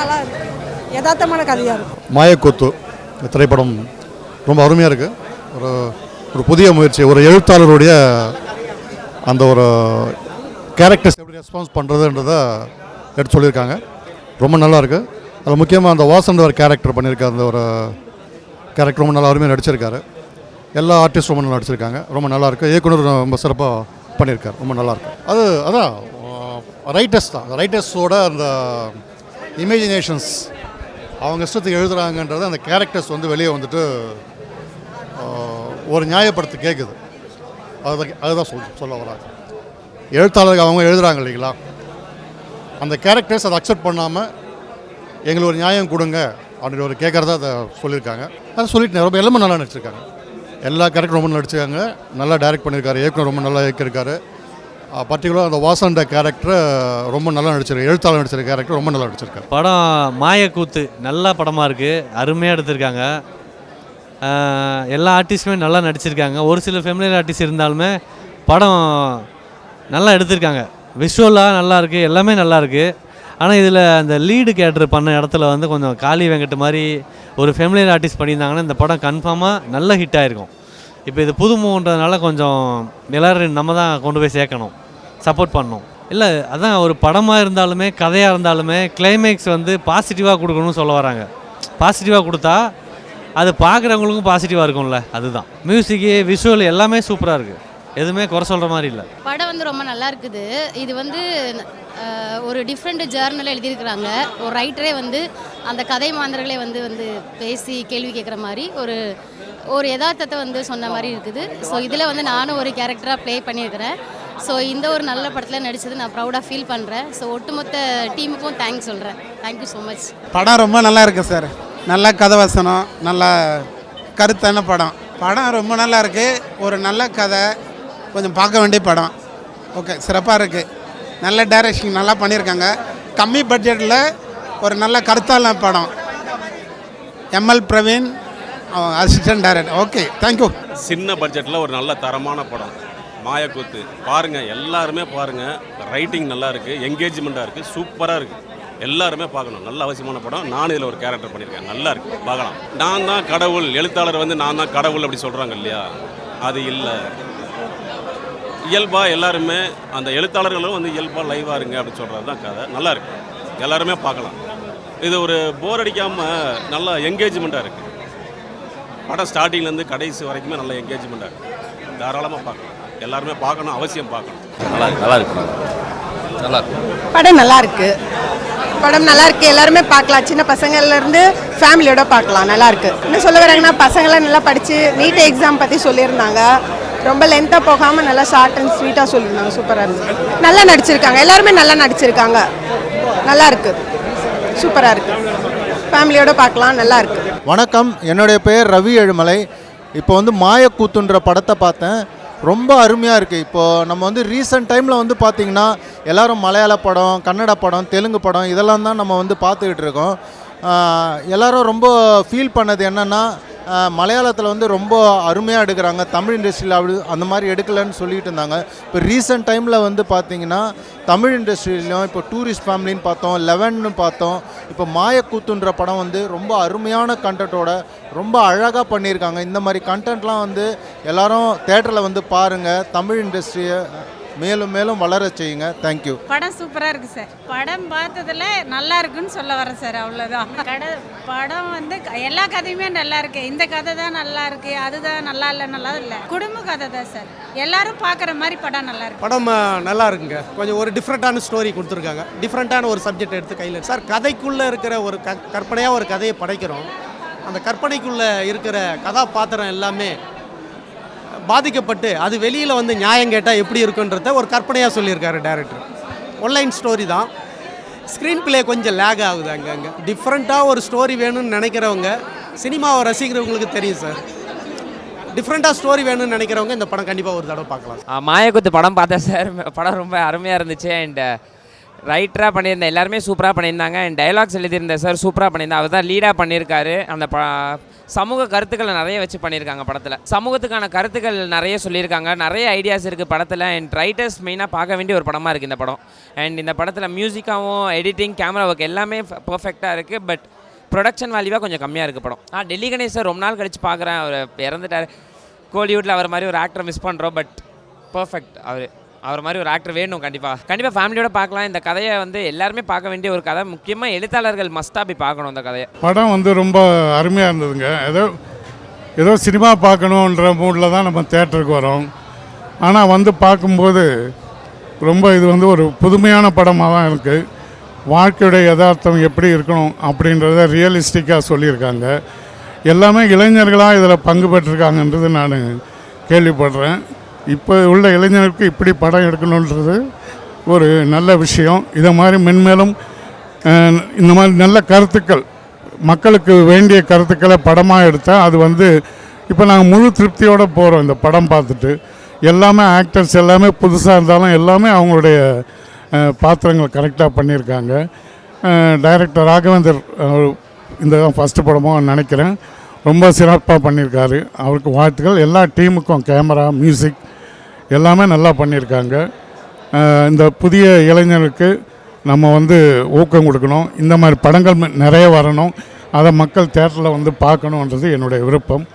நல்லா இருக்கு யதார்த்தமான கதையாக இருக்கும். மாயக்கூத்து இந்த திரைப்படம் ரொம்ப அருமையாக இருக்குது ஒரு ஒரு புதிய முயற்சி ஒரு எழுத்தாளருடைய அந்த ஒரு கேரக்டர்ஸ் எப்படி ரெஸ்பான்ஸ் பண்ணுறதுன்றதை எடுத்து சொல்லியிருக்காங்க. ரொம்ப நல்லா இருக்குது அதில் முக்கியமாக அந்த வாசன் ஒரு கேரக்டர் பண்ணியிருக்காரு அந்த ஒரு கேரக்டர் ரொம்ப நல்லா அருமையாக நடிச்சிருக்காரு. எல்லா ஆர்டிஸ்ட் ரொம்ப நல்லா நடிச்சிருக்காங்க. ரொம்ப நல்லாயிருக்கு இயக்குனர் ரொம்ப சிறப்பாக பண்ணியிருக்காரு. ரொம்ப நல்லாயிருக்கு அது அதான் ரைட்டர்ஸ் தான். ரைட்டர்ஸோட அந்த இமேஜினேஷன்ஸ் அவங்க இஷ்டத்துக்கு எழுதுகிறாங்கன்றது அந்த கேரக்டர்ஸ் வந்து வெளியே வந்துட்டு ஒரு நியாயப்படுத்த கேட்குது அதுதான் அதுதான் சொல் சொல்ல வராங்க. எழுத்தாளர்கள் அவங்க எழுதுகிறாங்க இல்லைங்களா? அந்த கேரக்டர்ஸ் அதை அக்செப்ட் பண்ணாமல் எங்களுக்கு ஒரு நியாயம் கொடுங்க அப்படின்னு ஒரு கேட்குறத அதை சொல்லியிருக்காங்க. அதை சொல்லிட்டு ரொம்ப எல்லாமே நல்லா நடிச்சிருக்காங்க. எல்லா கேரக்டரும் ரொம்ப நடிச்சிருக்காங்க. நல்லா டைரக்ட் பண்ணியிருக்காரு இயக்குனர் ரொம்ப நல்லா இயக்கியிருக்காரு. பர்டிகுலர் அந்த வாசண்ட கேரக்டர் ரொம்ப நல்லா நடிச்சிருக்கு எழுத்தாளர் நடிச்சிருக்க கேரக்டர் ரொம்ப நல்லா நடிச்சிருக்காரு. படம் மாயக்கூத்து நல்ல படமாக இருக்குது அருமையாக எடுத்திருக்காங்க. எல்லா ஆர்டிஸ்ட்டுமே நல்லா நடிச்சிருக்காங்க. ஒரு சில ஃபெமிலியர் ஆர்டிஸ்ட் இருந்தாலுமே படம் நல்லா எடுத்திருக்காங்க. விஷுவலாக நல்லா இருக்குது எல்லாமே நல்லாயிருக்கு ஆனால் இதில் அந்த லீடு கேரக்டர் பண்ண இடத்துல வந்து கொஞ்சம் காளி வெங்கட் மாதிரி ஒரு ஃபெமிலியர் ஆர்டிஸ்ட் பண்ணியிருந்தாங்கன்னா இந்த படம் கன்ஃபார்மாக நல்ல ஹிட் ஆகிருக்கும் இப்போ இது புதுமுன்றதுனால கொஞ்சம் எல்லோரும் நம்ம தான் கொண்டு போய் சேர்க்கணும். சப்போர்ட் பண்ணணும். இல்லை அதான் ஒரு படமாக இருந்தாலுமே கதையாக இருந்தாலுமே கிளைமேக்ஸ் வந்து பாசிட்டிவாக கொடுக்கணும்னு சொல்ல வராங்க. பாசிட்டிவாக கொடுத்தா அது பார்க்குறவங்களுக்கும் பாசிட்டிவாக இருக்கும்ல அதுதான். மியூசிக்கு விஷுவல் எல்லாமே சூப்பராக இருக்குது எதுவுமே குறை சொல்கிற மாதிரி இல்லை. படம் வந்து ரொம்ப நல்லா இருக்குது. இது வந்து ஒரு டிஃப்ரெண்ட் ஜேர்னலாக எழுதியிருக்கிறாங்க. ஒரு ரைட்டரே வந்து அந்த கதை மாந்தர்களே வந்து வந்து பேசி கேள்வி கேட்குற மாதிரி ஒரு ஒரு யதார்த்தத்தை வந்து சொன்ன மாதிரி இருக்குது. ஸோ இதில் வந்து நானும் ஒரு கேரக்டராக ப்ளே பண்ணியிருக்கிறேன். ஸோ இந்த ஒரு நல்ல படத்தில் நடித்தது நான் ப்ரௌடாக ஃபீல் பண்ணுறேன் ஸோ ஒட்டுமொத்த டீமுக்கும் தேங்க்ஸ் சொல்கிறேன் தேங்க்யூ ஸோ மச் படம் ரொம்ப நல்லா இருக்கு சார் நல்ல கதை வசனம் நல்ல கருத்தான படம். படம் ரொம்ப நல்லா இருக்கு. ஒரு நல்ல கதை கொஞ்சம் பார்க்க வேண்டிய படம். ஓகே சிறப்பாக இருக்குது நல்ல டைரக்ஷன் நல்லா பண்ணியிருக்காங்க. கம்மி பட்ஜெட்டில் ஒரு நல்ல கருத்தான படம். ML Praveen assistant director okay thank you சின்ன பட்ஜெட்டில் ஒரு நல்ல தரமான படம். மாயக்கூத்து. பாருங்கள் எல்லாருமே பாருங்கள் ரைட்டிங் நல்லா இருக்குது என்கேஜ்மெண்ட்டாக இருக்குது சூப்பராக இருக்குது எல்லாருமே பார்க்கணும். நல்ல அவசியமான படம். நான் இதில் ஒரு கேரக்டர் பண்ணியிருக்கேன் நல்லா இருக்கு. பார்க்கலாம். நான் தான் கடவுள். எழுத்தாளர் வந்து நான் தான் கடவுள் அப்படி சொல்கிறாங்க இல்லையா? அது இல்லை. இயல்பாக எல்லாருமே அந்த எழுத்தாளர்களும் வந்து இயல்பாக லைவாக இருங்க அப்படின்னு சொல்கிறது தான் கதை. நல்லா இருக்கு. எல்லாருமே பார்க்கலாம். இது ஒரு போர் அடிக்காமல் நல்லா என்கேஜ்மெண்ட்டாக இருக்குது படம் ஸ்டார்டிங்லேருந்து கடைசி வரைக்குமே நல்ல என்கேஜ்மெண்ட்டாக இருக்குது தாராளமாக பார்க்கலாம். எல்லாருமே பார்க்கணும் அவசியம் பார்க்கணும். நல்லா இருக்கு நல்லா இருக்கு. நல்லா இருக்கு. படம் நல்லா இருக்கு. படம் நல்லா இருக்கு. எல்லாருமே பார்க்கலாம். சின்ன பசங்கள்ல இருந்து ஃபேமிலியோட பார்க்கலாம். நல்லா இருக்கு. என்ன சொல்ல வராங்கன்னா பசங்களாம் நல்லா படிச்சு நீட் எக்ஸாம் பத்தி சொல்லியிருந்தாங்க. ரொம்ப லென்த்தாக போகாமல் நல்லா ஷார்ட் அண்ட் ஸ்வீட்டாக சொல்லியிருந்தாங்க. சூப்பராக இருந்துச்சு. நல்லா நடிச்சிருக்காங்க. எல்லாருமே நல்லா நடிச்சிருக்காங்க. நல்லா இருக்கு. சூப்பராக இருக்கு. ஃபேமிலியோட பார்க்கலாம் நல்லா இருக்கு. வணக்கம் என்னுடைய பெயர் ரவி எழுமலை இப்போ வந்து மாயக்கூத்துன்ற படத்தை பார்த்தேன். ரொம்ப அருமையாக இருக்குது இப்போது நம்ம வந்து ரீசெண்ட் டைமில் வந்து பார்த்திங்கன்னா எல்லாரும் மலையாள படம் கன்னட படம் தெலுங்கு படம் இதெல்லாம் தான் நம்ம வந்து பார்த்துக்கிட்டு இருக்கோம். எல்லோரும் ரொம்ப ஃபீல் பண்ணது என்னென்னா மலையாளத்தில் வந்து ரொம்ப அருமையாக எடுக்கிறாங்க. தமிழ் இண்டஸ்ட்ரியில் அப்படி அந்த மாதிரி எடுக்கலைன்னு சொல்லிட்டு இருந்தாங்க. இப்போ ரீசெண்ட் டைமில் வந்து பார்த்திங்கன்னா தமிழ் இண்டஸ்ட்ரியிலையும் இப்போ டூரிஸ்ட் ஃபேமிலின்னு பார்த்தோம் லெவன்னு பார்த்தோம். இப்போ மாயக்கூத்துன்ற படம் வந்து ரொம்ப அருமையான கண்டென்ட்டோட ரொம்ப அழகாக பண்ணியிருக்காங்க. இந்த மாதிரி கண்டென்ட்லாம் வந்து எல்லோரும் தேட்டரில் வந்து பாருங்கள் தமிழ் இண்டஸ்ட்ரியை மேலும் மேலும் வளர செய்யுங்க. தேங்க்யூ படம் சூப்பராக இருக்குது சார் படம் பார்த்ததுல நல்லா இருக்குன்னு சொல்ல வரேன் சார் அவ்வளோதான் கடை படம் வந்து க- எல்லா கதையுமே நல்லா இருக்கு. இந்த கதை தான் நல்லா இருக்கு அதுதான் நல்லா இல்லை நல்லா இல்லை. குடும்ப கதை தான் சார் எல்லாரும் பார்க்குற மாதிரி படம் நல்லா இருக்கு. படம் நல்லா இருக்குங்க. கொஞ்சம் ஒரு டிஃப்ரெண்ட்டான ஸ்டோரி கொடுத்துருக்காங்க. டிஃப்ரெண்ட்டான ஒரு சப்ஜெக்ட் எடுத்து கையில் சார் கதைக்குள்ளே இருக்கிற ஒரு க கற்பனையாக ஒரு கதையை படைக்கிறோம். அந்த கற்பனைக்குள்ளே இருக்கிற கதாபாத்திரம் எல்லாமே பாதிக்கப்பட்டு அது வெளியில் வந்து நியாயம் கேட்டால் எப்படி இருக்குன்றத ஒரு கற்பனையாக சொல்லியிருக்காரு டேரக்டர் ஒன்லைன் ஸ்டோரி தான். ஸ்க்ரீன் பிளே கொஞ்சம் லேக் ஆகுது அங்கங்கே டிஃப்ரெண்ட்டாக ஒரு ஸ்டோரி வேணும்னு நினைக்கிறவங்க சினிமாவை ரசிக்கிறவங்களுக்கு தெரியும் சார். டிஃப்ரெண்ட்டாக ஸ்டோரி வேணும்னு நினைக்கிறவங்க இந்த படம் கண்டிப்பாக ஒரு தடவை பார்க்கலாம். மாயக்குத்து படம் பார்த்தேன் சார். படம் ரொம்ப அருமையாக இருந்துச்சு. அண்ட் ரைட்டராக பண்ணியிருந்தேன். எல்லாருமே சூப்பராக பண்ணியிருந்தாங்க. அண்ட் டைலாக்ஸ் எழுதியிருந்தேன் சார். சூப்பராக பண்ணியிருந்தேன். அவர் தான் லீடாக பண்ணியிருக்காரு. அந்த ப சமூக கருத்துக்களை நிறைய வச்சு பண்ணியிருக்காங்க படத்தில். சமூகத்துக்கான கருத்துக்கள் நிறைய சொல்லியிருக்காங்க. நிறைய ஐடியாஸ் இருக்குது படத்தில். அண்ட் ரைட்டர்ஸ் மெயினாக பார்க்க வேண்டிய ஒரு படமாக இருக்குது இந்த படம். அண்ட் இந்த படத்தில் மியூசிக்காகவும் எடிட்டிங் கேமரா ஒர்க் எல்லாமே பர்ஃபெக்டாக இருக்குது பட் ப்ரொடக்ஷன் வேல்யூவாக கொஞ்சம் கம்மியாக இருக்குது படம். நான் டெல்லி கணேசர் ரொம்ப நாள் கழிச்சு பார்க்குறேன். அவர் இறந்துட்டார். கோலிவுட்டில் அவர் மாதிரி ஒரு ஆக்டரை மிஸ் பண்ணுறோம் பட் பர்ஃபெக்ட் அவர். அவர் மாதிரி ஒரு ஆக்டர் வேணும் கண்டிப்பாக கண்டிப்பாக ஃபேமிலியோட பார்க்கலாம். இந்த கதையை வந்து எல்லாருமே பார்க்க வேண்டிய ஒரு கதை. முக்கியமாக எழுத்தாளர்கள் மஸ்ட்டாக போய் பார்க்கணும் இந்த கதையை. படம் வந்து ரொம்ப அருமையாக இருந்ததுங்க. ஏதோ ஏதோ சினிமா பார்க்கணுன்ற மூடில் தான் நம்ம தேட்டருக்கு வரோம். ஆனால் வந்து பார்க்கும்போது ரொம்ப இது வந்து ஒரு புதுமையான படமாக தான் இருக்குது வாழ்க்கையுடைய யதார்த்தம் எப்படி இருக்கணும் அப்படின்றத ரியலிஸ்டிக்காக சொல்லியிருக்காங்க. எல்லாமே இளைஞர்களாக இதில் பங்கு பெற்றிருக்காங்கன்றது நான் கேள்விப்படுறேன். இப்போ உள்ள இளைஞருக்கு இப்படி படம் எடுக்கணுன்றது ஒரு நல்ல விஷயம். இதை மாதிரி மென்மேலும் இந்த மாதிரி நல்ல கருத்துக்கள் மக்களுக்கு வேண்டிய கருத்துக்களை படமாக எடுத்தால் அது வந்து இப்போ நாங்கள் முழு திருப்தியோடு போகிறோம் இந்த படம் பார்த்துட்டு. எல்லாமே ஆக்டர்ஸ் எல்லாமே புதுசாக இருந்தாலும் எல்லாமே அவங்களுடைய பாத்திரங்கள் பாத்திரங்களை கரெக்டாக பண்ணியிருக்காங்க. டைரக்டர் ராகவேந்தர் இந்த இந்த ஃபஸ்ட்டு படமாக நினைக்கிறேன். ரொம்ப சிறப்பாக பண்ணியிருக்காரு. அவருக்கு வாழ்த்துக்கள். எல்லா டீமுக்கும் கேமரா மியூசிக் எல்லாமே நல்லா பண்ணியிருக்காங்க. இந்த புதிய இளைஞருக்கு நம்ம வந்து ஊக்கம் கொடுக்கணும். இந்த மாதிரி படங்கள் ம- நிறைய வரணும். அதை மக்கள் தேட்டரில் வந்து பார்க்கணுன்றது என்னுடைய விருப்பம்.